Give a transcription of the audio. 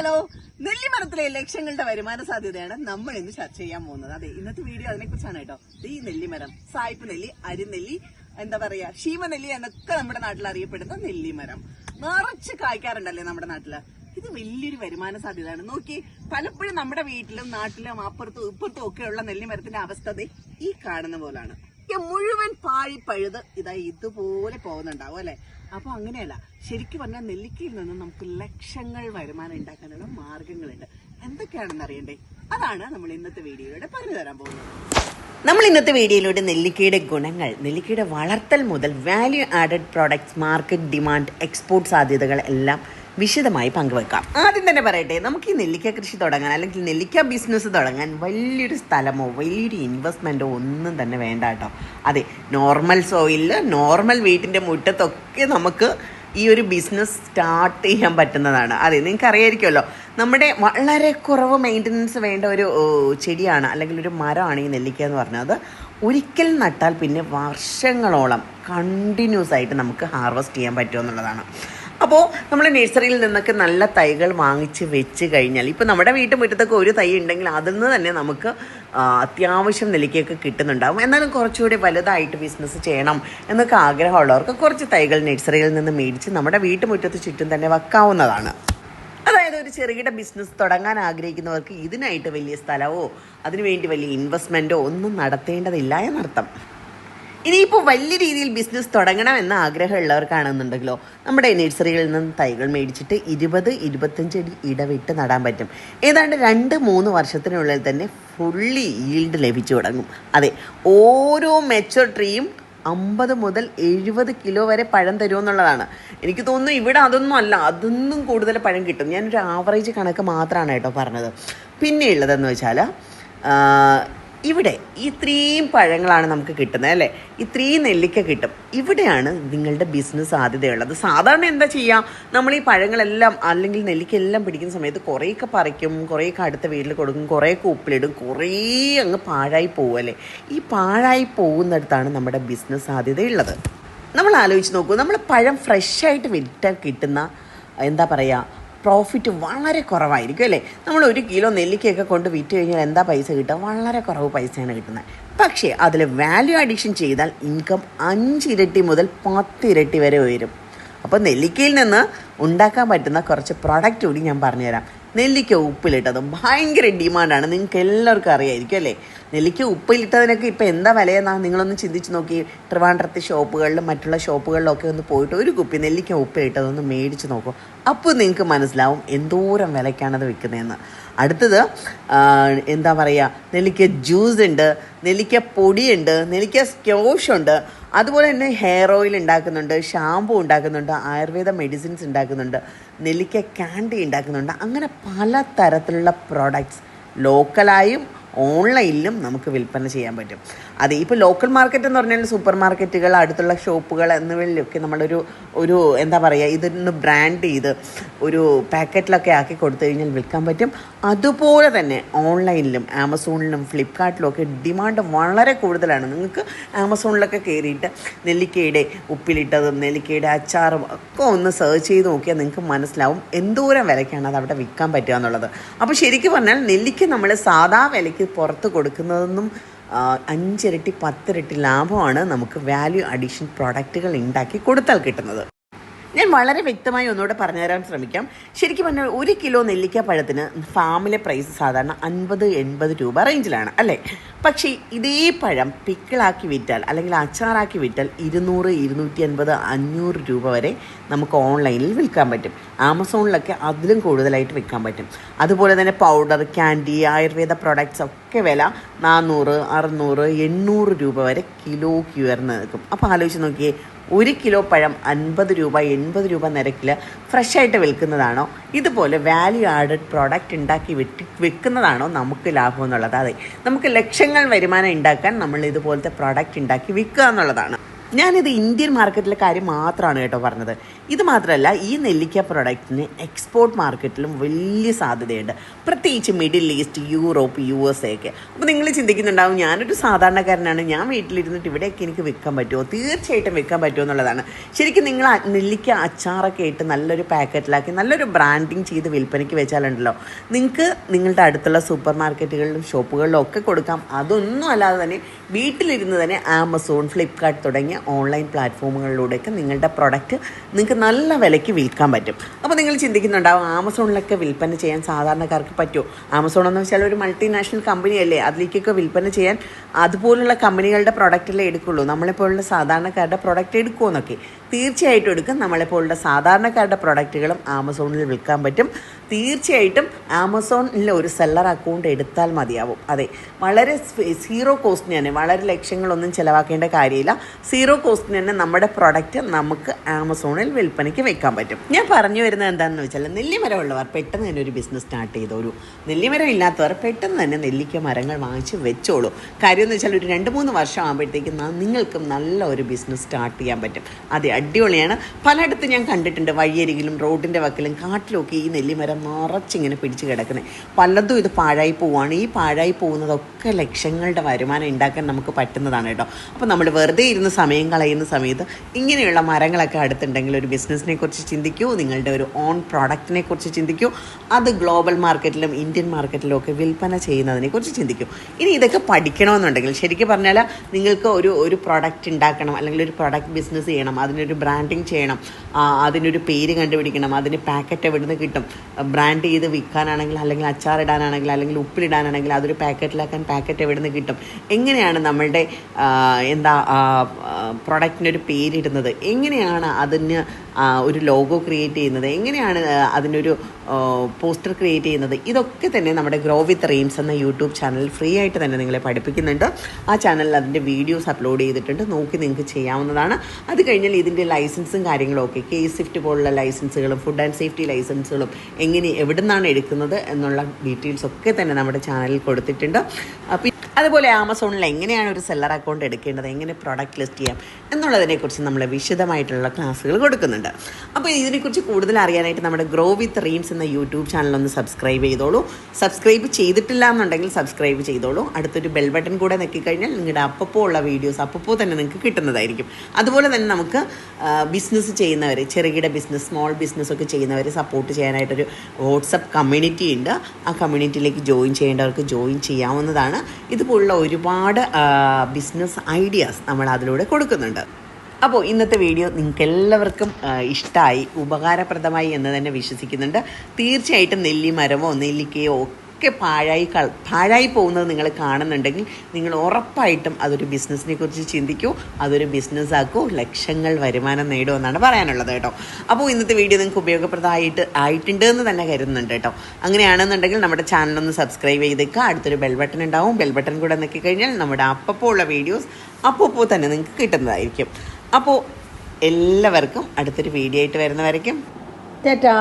Hello. നെല്ലിമരത്തിലെ ലക്ഷങ്ങളുടെ വരുമാന സാധ്യതയാണ് നമ്മൾ ഇന്ന് ചർച്ച ചെയ്യാൻ പോകുന്നത്. അതെ ഇന്നത്തെ വീഡിയോ അതിനെ കുറിച്ചാണ് കേട്ടോ. ഈ നെല്ലിമരം സായിപ്പ് നെല്ലി അരിനെല്ലി എന്താ പറയാ ഷീമനെല്ലി എന്നൊക്കെ നമ്മുടെ നാട്ടിൽ അറിയപ്പെടുന്ന നെല്ലിമരം. നിറച്ച് കായ്ക്കാറുണ്ടല്ലേ നമ്മുടെ നാട്ടിൽ? ഇത് വലിയൊരു വരുമാന സാധ്യതയാണ്. നോക്കി പലപ്പോഴും നമ്മുടെ വീട്ടിലും നാട്ടിലും അപ്പുറത്തും ഇപ്പുറത്തും ഒക്കെയുള്ള നെല്ലിമരത്തിന്റെ അവസ്ഥ ഈ കാണുന്ന പോലാണ്. ഈ മുഴുവൻ പാഴി പഴുത് ഇതാ ഇതുപോലെ പോകുന്നുണ്ടാവും അല്ലെ? അപ്പൊ അങ്ങനെയല്ല. ശരിക്കും പറഞ്ഞാൽ നെല്ലിക്കയിൽ നിന്ന് നമുക്ക് ലക്ഷങ്ങൾ വരുമാനം ഉണ്ടാക്കാനുള്ള മാർഗങ്ങളുണ്ട്. എന്തൊക്കെയാണെന്ന് അറിയണ്ടേ? അതാണ് നമ്മൾ ഇന്നത്തെ വീഡിയോയിലൂടെ പറഞ്ഞു തരാൻ പോകുന്നത്. നമ്മൾ ഇന്നത്തെ വീഡിയോയിലൂടെ നെല്ലിക്കയുടെ ഗുണങ്ങൾ നെല്ലിക്കയുടെ വളർത്തൽ മുതൽ value added products market demand export സാധ്യതകൾ എല്ലാം വിശദമായി പങ്കുവെക്കാം. ആദ്യം തന്നെ പറയട്ടെ നമുക്ക് ഈ നെല്ലിക്ക കൃഷി തുടങ്ങാൻ അല്ലെങ്കിൽ നെല്ലിക്ക ബിസിനസ് തുടങ്ങാൻ വലിയൊരു സ്ഥലമോ വലിയൊരു ഇൻവെസ്റ്റ്മെന്റോ ഒന്നും തന്നെ വേണ്ട കേട്ടോ. അതെ നോർമൽ സോയിലിൽ നോർമൽ വീട്ടിന്റെ മുറ്റത്തൊക്കെ നമുക്ക് ഈ ഒരു ബിസിനസ് സ്റ്റാർട്ട് ചെയ്യാൻ പറ്റുന്നതാണ്. അതെ നിങ്ങൾക്ക് അറിയായിരിക്കുമല്ലോ നമ്മുടെ വളരെ കുറവ് മെയിന്റനൻസ് വേണ്ട ഒരു ചെടിയാണ് അല്ലെങ്കിൽ ഒരു മരമാണ് ഈ നെല്ലിക്ക എന്ന് പറഞ്ഞത്. ഒരിക്കൽ നട്ടാൽ പിന്നെ വർഷങ്ങളോളം കണ്ടിന്യൂസ് ആയിട്ട് നമുക്ക് ഹാർവസ്റ്റ് ചെയ്യാൻ പറ്റുമെന്നുള്ളതാണ്. അപ്പോൾ നമ്മൾ നഴ്സറിയിൽ നിന്നൊക്കെ നല്ല തൈകൾ വാങ്ങിച്ച് വെച്ച് കഴിഞ്ഞാൽ ഇപ്പോൾ നമ്മുടെ വീട്ടുമുറ്റത്തൊക്കെ ഒരു തൈ ഉണ്ടെങ്കിൽ അതിൽ നിന്ന് തന്നെ നമുക്ക് അത്യാവശ്യം നിലയ്ക്കൊക്കെ കിട്ടുന്നുണ്ടാവും. എന്നാലും കുറച്ചുകൂടി വലുതായിട്ട് ബിസിനസ് ചെയ്യണം എന്നൊക്കെ ആഗ്രഹമുള്ളവർക്ക് കുറച്ച് തൈകൾ നഴ്സറിയിൽ നിന്ന് മേടിച്ച് നമ്മുടെ വീട്ടുമുറ്റത്ത് ചുറ്റും തന്നെ വെക്കാവുന്നതാണ്. അതായത് ഒരു ചെറുകിട ബിസിനസ് തുടങ്ങാൻ ആഗ്രഹിക്കുന്നവർക്ക് ഇതിനായിട്ട് വലിയ സ്ഥലമോ അതിനുവേണ്ടി വലിയ ഇൻവെസ്റ്റ്മെന്റോ ഒന്നും നടത്തേണ്ടതില്ല എന്നർത്ഥം. ഇനിയിപ്പോൾ വലിയ രീതിയിൽ ബിസിനസ് തുടങ്ങണം എന്ന ആഗ്രഹമുള്ളവർക്കാണെന്നുണ്ടെങ്കിലോ നമ്മുടെ നഴ്സറികളിൽ നിന്ന് തൈകൾ മേടിച്ചിട്ട് ഇരുപത് ഇരുപത്തഞ്ച് അടി ഇടവിട്ട് നടാൻ പറ്റും. ഏതാണ്ട് രണ്ട് മൂന്ന് വർഷത്തിനുള്ളിൽ തന്നെ ഫുള്ളി ഈൽഡ് ലഭിച്ചു തുടങ്ങും. അതെ ഓരോ മെച്ചോർ ട്രീയും അമ്പത് മുതൽ എഴുപത് കിലോ വരെ പഴം തരുമെന്നുള്ളതാണ്. എനിക്ക് തോന്നുന്നു ഇവിടെ അതൊന്നും അല്ല അതൊന്നും കൂടുതൽ പഴം കിട്ടും. ഞാനൊരു ആവറേജ് കണക്ക് മാത്രമാണ് കേട്ടോ പറഞ്ഞത്. പിന്നെയുള്ളതെന്ന് വെച്ചാൽ ഇവിടെ ഇത്രയും പഴങ്ങളാണ് നമുക്ക് കിട്ടുന്നത് അല്ലേ? ഇത്രയും നെല്ലിക്ക കിട്ടും. ഇവിടെയാണ് നിങ്ങളുടെ ബിസിനസ് സാധ്യതയുള്ളത്. സാധാരണ എന്താ ചെയ്യുക നമ്മൾ ഈ പഴങ്ങളെല്ലാം അല്ലെങ്കിൽ നെല്ലിക്ക എല്ലാം പിടിക്കുന്ന സമയത്ത് കുറേയൊക്കെ പറിക്കും കുറേയൊക്കെ അടുത്ത വീട്ടിൽ കൊടുക്കും കുറേയൊക്കെ ഉപ്പിലിടും കുറേ അങ്ങ് പാഴായി പോവല്ലേ ഈ പാഴായി പോകുന്നിടത്താണ് നമ്മുടെ ബിസിനസ് സാധ്യതയുള്ളത്. നമ്മൾ ആലോചിച്ച് നോക്കൂ നമ്മൾ പഴം ഫ്രഷായിട്ട് വിറ്റാൽ കിട്ടുന്ന എന്താ പറയുക പ്രോഫിറ്റ് വളരെ കുറവായിരിക്കും അല്ലേ? നമ്മൾ ഒരു കിലോ നെല്ലിക്കയൊക്കെ കൊണ്ട് വിറ്റ് കഴിഞ്ഞാൽ എന്താ പൈസ കിട്ടുക? വളരെ കുറവ് പൈസയാണ് കിട്ടുന്നത്. പക്ഷേ അതിൽ വാല്യൂ അഡിഷൻ ചെയ്താൽ ഇൻകം അഞ്ചിരട്ടി മുതൽ പത്തിരട്ടി വരെ ഉയരും. അപ്പോൾ നെല്ലിക്കയിൽ നിന്ന് ഉണ്ടാക്കാൻ പറ്റുന്ന കുറച്ച് പ്രൊഡക്റ്റ് കൂടി ഞാൻ പറഞ്ഞുതരാം. നെല്ലിക്ക ഉപ്പിലിട്ടത് ഭയങ്കര ഡിമാൻഡാണ്. നിങ്ങൾക്ക് എല്ലാവർക്കും അറിയായിരിക്കും അല്ലേ? നെല്ലിക്ക ഉപ്പിലിട്ടതിനൊക്കെ ഇപ്പോൾ എന്താ വിലയെന്നാ നിങ്ങളൊന്ന് ചിന്തിച്ച് നോക്കി. ട്രിവാൻഡ്രത്തെ ഷോപ്പുകളിലും മറ്റുള്ള ഷോപ്പുകളിലൊക്കെ ഒന്ന് പോയിട്ട് ഒരു കുപ്പി നെല്ലിക്ക ഉപ്പിലിട്ടതൊന്ന് മേടിച്ച് നോക്കും. അപ്പോൾ നിങ്ങൾക്ക് മനസ്സിലാവും എന്തോരം വിലയ്ക്കാണത് വിൽക്കുന്നതെന്ന്. അടുത്തത് എന്താ പറയുക നെല്ലിക്ക ജ്യൂസ് ഉണ്ട് നെല്ലിക്ക പൊടിയുണ്ട് നെല്ലിക്ക സ്ക്യോഷ് ഉണ്ട്. അതുപോലെ തന്നെ ഹെയർ ഓയിൽ ഉണ്ടാക്കുന്നുണ്ട് ഷാമ്പു ഉണ്ടാക്കുന്നുണ്ട് ആയുർവേദ മെഡിസിൻസ് ഉണ്ടാക്കുന്നുണ്ട് നെല്ലിക്ക ക്യാൻഡി ഉണ്ടാക്കുന്നുണ്ട്. അങ്ങനെ പല തരത്തിലുള്ള പ്രോഡക്ട്സ് ലോക്കലായും ഓൺലൈനിലും നമുക്ക് വിൽപ്പന ചെയ്യാൻ പറ്റും. അതെ ഇപ്പോൾ ലോക്കൽ മാർക്കറ്റ് എന്ന് പറഞ്ഞാൽ സൂപ്പർ മാർക്കറ്റുകൾ അടുത്തുള്ള ഷോപ്പുകൾ എന്നിവയിലൊക്കെ നമ്മളൊരു ഒരു എന്താ പറയുക ഇതൊന്ന് ബ്രാൻഡ് ചെയ്ത് ഒരു പാക്കറ്റിലൊക്കെ ആക്കി കൊടുത്തു കഴിഞ്ഞാൽ വിൽക്കാൻ പറ്റും. അതുപോലെ തന്നെ ഓൺലൈനിലും ആമസോണിലും ഫ്ലിപ്കാർട്ടിലും ഒക്കെ ഡിമാൻഡ് വളരെ കൂടുതലാണ്. നിങ്ങൾക്ക് ആമസോണിലൊക്കെ കയറിയിട്ട് നെല്ലിക്കയുടെ ഉപ്പിലിട്ടതും നെല്ലിക്കയുടെ അച്ചാറും ഒക്കെ ഒന്ന് സെർച്ച് ചെയ്ത് നോക്കിയാൽ നിങ്ങൾക്ക് മനസ്സിലാവും എന്തോരം വിലയ്ക്കാണ് അത് അവിടെ വിൽക്കാൻ പറ്റുക എന്നുള്ളത്. അപ്പോൾ ശരിക്കും പറഞ്ഞാൽ നെല്ലിക്ക നമ്മൾ സാധാ വിലയ്ക്ക് പുറത്ത് കൊടുക്കുന്നതെന്നും അഞ്ചിരട്ടി പത്തിരട്ടി ലാഭമാണ് നമുക്ക് വാല്യൂ അഡീഷൻ പ്രോഡക്റ്റുകൾ ഉണ്ടാക്കി കൊടുത്താൽ കിട്ടുന്നത്. ഞാൻ വളരെ വ്യക്തമായി ഒന്നുകൂടെ പറഞ്ഞുതരാൻ ശ്രമിക്കാം. ശരിക്കും പറഞ്ഞാൽ ഒരു കിലോ നെല്ലിക്ക പഴത്തിന് ഫാമിലെ പ്രൈസ് സാധാരണ അൻപത് എൺപത് രൂപ റേഞ്ചിലാണ് അല്ലേ? പക്ഷേ ഇതേ പഴം പിക്കിളാക്കി വിറ്റാൽ അല്ലെങ്കിൽ അച്ചാറാക്കി വിറ്റാൽ ഇരുന്നൂറ് ഇരുന്നൂറ്റി അൻപത് അഞ്ഞൂറ് രൂപ വരെ നമുക്ക് ഓൺലൈനിൽ വിൽക്കാൻ പറ്റും. ആമസോണിലൊക്കെ അതിലും കൂടുതലായിട്ട് വിൽക്കാൻ പറ്റും. അതുപോലെ തന്നെ പൗഡർ ക്യാൻഡി ആയുർവേദ പ്രോഡക്ട്സ് ഒക്കെ വില നാനൂറ് അറുന്നൂറ് എണ്ണൂറ് രൂപ വരെ കിലോയ്ക്ക് ഉയർന്ന് നിൽക്കും. അപ്പോൾ ആലോചിച്ച് നോക്കിയേ ഒരു കിലോ പഴം അൻപത് രൂപ എൺപത് രൂപ നിരക്കിൽ ഫ്രഷായിട്ട് വിൽക്കുന്നതാണോ? ഇതുപോലെ വാല്യൂ ആഡഡ് പ്രോഡക്റ്റ് ഉണ്ടാക്കി വിറ്റ് വിൽക്കുന്നതാണോ നമുക്ക് ലാഭം എന്നുള്ളത്? അതെ നമുക്ക് ലക്ഷങ്ങൾ വരുമാനം ഉണ്ടാക്കാൻ നമ്മൾ ഇതുപോലത്തെ പ്രോഡക്റ്റ് ഉണ്ടാക്കി വിൽക്കുക എന്നുള്ളതാണ്. ഞാനിത് ഇന്ത്യൻ മാർക്കറ്റിലെ കാര്യം മാത്രമാണ് കേട്ടോ പറഞ്ഞത്. ഇത് മാത്രമല്ല ഈ നെല്ലിക്ക പ്രൊഡക്റ്റിന് എക്സ്പോർട്ട് മാർക്കറ്റിലും വലിയ സാധ്യതയുണ്ട്. പ്രത്യേകിച്ച് middle east Europe U S A അപ്പോൾ നിങ്ങൾ ചിന്തിക്കുന്നുണ്ടാവും ഞാനൊരു സാധാരണക്കാരനാണ്. ഞാൻ വീട്ടിലിരുന്നിട്ട് ഇവിടെയൊക്കെ എനിക്ക് വിൽക്കാൻ പറ്റുമോ? തീർച്ചയായിട്ടും വിൽക്കാൻ പറ്റുമോ എന്നുള്ളതാണ്. ശരിക്കും നിങ്ങൾ നെല്ലിക്ക അച്ചാറൊക്കെ ഇട്ട് നല്ലൊരു പാക്കറ്റിലാക്കി നല്ലൊരു ബ്രാൻഡിങ് ചെയ്ത് വിൽപ്പനയ്ക്ക് വെച്ചാലുണ്ടല്ലോ. നിങ്ങൾക്ക് നിങ്ങളുടെ അടുത്തുള്ള സൂപ്പർ മാർക്കറ്റുകളിലും ഷോപ്പുകളിലും ഒക്കെ കൊടുക്കാം. അതൊന്നും അല്ലാതെ തന്നെ വീട്ടിലിരുന്ന് തന്നെ ആമസോൺ ഫ്ലിപ്കാർട്ട് തുടങ്ങിയ ഓൺലൈൻ പ്ലാറ്റ്ഫോമുകളിലൂടെയൊക്കെ നിങ്ങളുടെ പ്രൊഡക്റ്റ് നിങ്ങൾക്ക് നല്ല വിലയ്ക്ക് വിൽക്കാൻ പറ്റും. അപ്പോൾ നിങ്ങൾ ചിന്തിക്കുന്നുണ്ടാവും ആമസോണിലൊക്കെ വിൽപ്പന ചെയ്യാൻ സാധാരണക്കാർക്ക് പറ്റുമോ? ആമസോൺ എന്ന് വെച്ചാൽ ഒരു മൾട്ടിനാഷണൽ കമ്പനിയല്ലേ അതിലേക്കൊക്കെ വിൽപ്പന ചെയ്യാൻ അതുപോലുള്ള കമ്പനികളുടെ പ്രൊഡക്റ്റല്ലേ എടുക്കുള്ളൂ. നമ്മളെപ്പോലുള്ള സാധാരണക്കാരുടെ പ്രൊഡക്റ്റ് എടുക്കുമെന്നൊക്കെ തീർച്ചയായിട്ടും എടുക്കും. നമ്മളെപ്പോലുള്ള സാധാരണക്കാരുടെ പ്രൊഡക്റ്റുകളും ആമസോണിൽ വിൽക്കാൻ പറ്റും. തീർച്ചയായിട്ടും ആമസോണിൽ ഒരു സെല്ലർ അക്കൗണ്ട് എടുത്താൽ മതിയാവും. അതെ വളരെ സീറോ കോസ്റ്റിന് തന്നെ വളരെ ലക്ഷങ്ങളൊന്നും ചിലവാക്കേണ്ട കാര്യമില്ല. സീറോ കോസ്റ്റിന് തന്നെ നമ്മുടെ പ്രൊഡക്റ്റ് നമുക്ക് ആമസോണിൽ വിൽപ്പനയ്ക്ക് വെക്കാൻ പറ്റും. ഞാൻ പറഞ്ഞു വരുന്നത് എന്താണെന്ന് വെച്ചാൽ നെല്ലിമരം ഉള്ളവർ പെട്ടെന്ന് തന്നെ ഒരു ബിസിനസ് സ്റ്റാർട്ട് ചെയ്തോളൂ നെല്ലിമരം ഇല്ലാത്തവർ പെട്ടെന്ന് തന്നെ നെല്ലിക്ക മരങ്ങൾ വാങ്ങിച്ച് വെച്ചോളൂ. കാര്യം എന്ന് വെച്ചാൽ ഒരു രണ്ട് മൂന്ന് വർഷം ആകുമ്പോഴത്തേക്കും നിങ്ങൾക്കും നല്ല ഒരു ബിസിനസ് സ്റ്റാർട്ട് ചെയ്യാൻ പറ്റും. അതെ അടിപൊളിയാണ്. പലയിടത്തും ഞാൻ കണ്ടിട്ടുണ്ട് വഴിയരികിലും റോഡിന്റെ വക്കിലും കാട്ടിലൊക്കെ ഈ നെല്ലിമരം നിറച്ചിങ്ങനെ പിടിച്ച് കിടക്കുന്നത് പലതും ഇത് പാഴായി പോവുകയാണ് ഈ പാഴായി പോകുന്നതൊക്കെ ലക്ഷങ്ങളുടെ വരുമാനം ഉണ്ടാക്കാൻ നമുക്ക് പറ്റുന്നതാണ് കേട്ടോ. അപ്പോൾ നമ്മൾ വെറുതെ ഇരുന്ന് സമയം കളയുന്ന സമയത്ത് ഇങ്ങനെയുള്ള മരങ്ങളൊക്കെ അടുത്തുണ്ടെങ്കിൽ ഒരു ബിസിനസ്സിനെ കുറിച്ച് ചിന്തിക്കൂ നിങ്ങളുടെ ഒരു ഓൺ പ്രോഡക്റ്റിനെ കുറിച്ച് ചിന്തിക്കൂ അത് ഗ്ലോബൽ മാർക്കറ്റിലും ഇന്ത്യൻ മാർക്കറ്റിലും ഒക്കെ വിൽപ്പന ചെയ്യുന്നതിനെ കുറിച്ച് ചിന്തിക്കൂ. ഇനി ഇതൊക്കെ പഠിക്കണമെന്നുണ്ടെങ്കിൽ ശരിക്കും പറഞ്ഞാൽ നിങ്ങൾക്ക് ഒരു ഒരു പ്രോഡക്റ്റ് ഉണ്ടാക്കണം അല്ലെങ്കിൽ ഒരു പ്രോഡക്റ്റ് ബിസിനസ് ചെയ്യണം അതിനൊരു ബ്രാൻഡിങ് ചെയ്യണം അതിനൊരു പേര് കണ്ടുപിടിക്കണം അതിന് പാക്കറ്റ് എവിടുന്ന് കിട്ടും ബ്രാൻഡ് ചെയ്ത് വിൽക്കാനാണെങ്കിൽ അല്ലെങ്കിൽ അച്ചാറിടാനാണെങ്കിൽ അല്ലെങ്കിൽ ഉപ്പിലിടാനാണെങ്കിൽ അതൊരു പാക്കറ്റിലാക്കാൻ പാക്കറ്റ് എവിടെ നിന്ന് കിട്ടും? എങ്ങനെയാണ് നമ്മളുടെ എന്താ പ്രൊഡക്റ്റിനൊരു പേരിടുന്നത്? എങ്ങനെയാണ് അതിന് ഒരു ലോഗോ ക്രിയേറ്റ് ചെയ്യുന്നത്. എങ്ങനെയാണ് അതിനൊരു പോസ്റ്റർ ക്രിയേറ്റ് ചെയ്യുന്നത്? ഇതൊക്കെ തന്നെ നമ്മുടെ ഗ്രോ വിത്ത് റീംസ് എന്ന യൂട്യൂബ് ചാനൽ ഫ്രീ ആയിട്ട് തന്നെ നിങ്ങളെ പഠിപ്പിക്കുന്നുണ്ട്. ആ ചാനലിൽ അതിന്റെ വീഡിയോസ് അപ്ലോഡ് ചെയ്തിട്ടുണ്ട്. നോക്കി നിങ്ങൾക്ക് ചെയ്യാവുന്നതാണ്. അത് കഴിഞ്ഞാൽ ഇതിന്റെ ലൈസൻസും കാര്യങ്ങളും ഒക്കെ. കെ സ്വിഫ്റ്റ് പോലുള്ള ലൈസൻസുകളും ഫുഡ് ആൻഡ് സേഫ്റ്റി ലൈസൻസുകളും എങ്ങനെ എവിടെ നിന്നാണ് എടുക്കുന്നത് എന്നുള്ള ഡീറ്റെയിൽസ് ഒക്കെ തന്നെ നമ്മുടെ ചാനലിൽ കൊടുത്തിട്ടുണ്ട്. അതുപോലെ ആമസോണിൽ എങ്ങനെയാണ് ഒരു സെല്ലർ അക്കൗണ്ട് എടുക്കേണ്ടത്? എങ്ങനെ പ്രോഡക്റ്റ് ലിസ്റ്റ് ചെയ്യാം? എന്നുള്ളതിനെക്കുറിച്ച് നമ്മൾ വിശദമായിട്ടുള്ള ക്ലാസ്സുകൾ കൊടുക്കുന്നുണ്ട്. അപ്പോൾ ഇതിനെക്കുറിച്ച് കൂടുതൽ അറിയാനായിട്ട് നമ്മുടെ ഗ്രോ വിത്ത് റീംസ് എന്ന യൂട്യൂബ് ചാനൽ ഒന്ന് സബ്സ്ക്രൈബ് ചെയ്തോളൂ. സബ്സ്ക്രൈബ് ചെയ്തിട്ടില്ല എന്നുണ്ടെങ്കിൽ സബ്സ്ക്രൈബ് ചെയ്തോളൂ. അടുത്തൊരു ബെൽ ബട്ടൺ കൂടെ നെക്കിക്കഴിഞ്ഞാൽ നിങ്ങളുടെ അപ്പപ്പോൾ ഉള്ള വീഡിയോസ് അപ്പപ്പോൾ തന്നെ നിങ്ങൾക്ക് കിട്ടുന്നതായിരിക്കും. അതുപോലെ തന്നെ നമുക്ക് ബിസിനസ് ചെയ്യുന്നവർ ചെറുകിട ബിസിനസ് സ്മോൾ ബിസിനസ് ഒക്കെ ചെയ്യുന്നവരെ സപ്പോർട്ട് ചെയ്യാനായിട്ടൊരു വാട്സപ്പ് കമ്മ്യൂണിറ്റി ഉണ്ട്. ആ കമ്മ്യൂണിറ്റിയിലേക്ക് ജോയിൻ ചെയ്യേണ്ടവർക്ക് ജോയിൻ ചെയ്യാവുന്നതാണ്. ഇതുപോലുള്ള ഒരുപാട് ബിസിനസ് ഐഡിയാസ് നമ്മൾ അതിലൂടെ കൊടുക്കുന്നുണ്ട്. അപ്പോൾ ഇന്നത്തെ വീഡിയോ നിങ്ങൾക്ക് എല്ലാവർക്കും ഇഷ്ടമായി ഉപകാരപ്രദമായി എന്ന് തന്നെ വിശ്വസിക്കുന്നുണ്ട്. തീർച്ചയായിട്ടും നെല്ലി മരമോ നെല്ലിക്കയോ ഒക്കെ പാഴായി കൾ പാഴായി പോകുന്നത് നിങ്ങൾ കാണുന്നുണ്ടെങ്കിൽ നിങ്ങൾ ഉറപ്പായിട്ടും അതൊരു ബിസിനസ്സിനെ കുറിച്ച് ചിന്തിക്കൂ അതൊരു ബിസിനസ് ആക്കൂ ലക്ഷങ്ങൾ വരുമാനം നേടൂ നേടുമെന്നാണ് പറയാനുള്ളത് കേട്ടോ. അപ്പോൾ ഇന്നത്തെ വീഡിയോ നിങ്ങൾക്ക് ഉപയോഗപ്രദമായിട്ട് ആയിട്ടുണ്ട് എന്ന് തന്നെ കരുതുന്നുണ്ട് കേട്ടോ. അങ്ങനെയാണെന്നുണ്ടെങ്കിൽ നമ്മുടെ ചാനലൊന്ന് സബ്സ്ക്രൈബ് ചെയ്തേക്കുക അടുത്തൊരു ബെൽ ബട്ടൺ ഉണ്ടാവും. ബെൽ ബട്ടൺ കൂടെ നോക്കി കഴിഞ്ഞാൽ നമ്മുടെ അപ്പോൾ ഉള്ള വീഡിയോസ് അപ്പോൾ തന്നെ നിങ്ങൾക്ക് കിട്ടുന്നതായിരിക്കും. അപ്പോൾ എല്ലാവർക്കും അടുത്തൊരു വീഡിയോ ആയിട്ട് വരുന്നവരേക്കും ടാറ്റാ.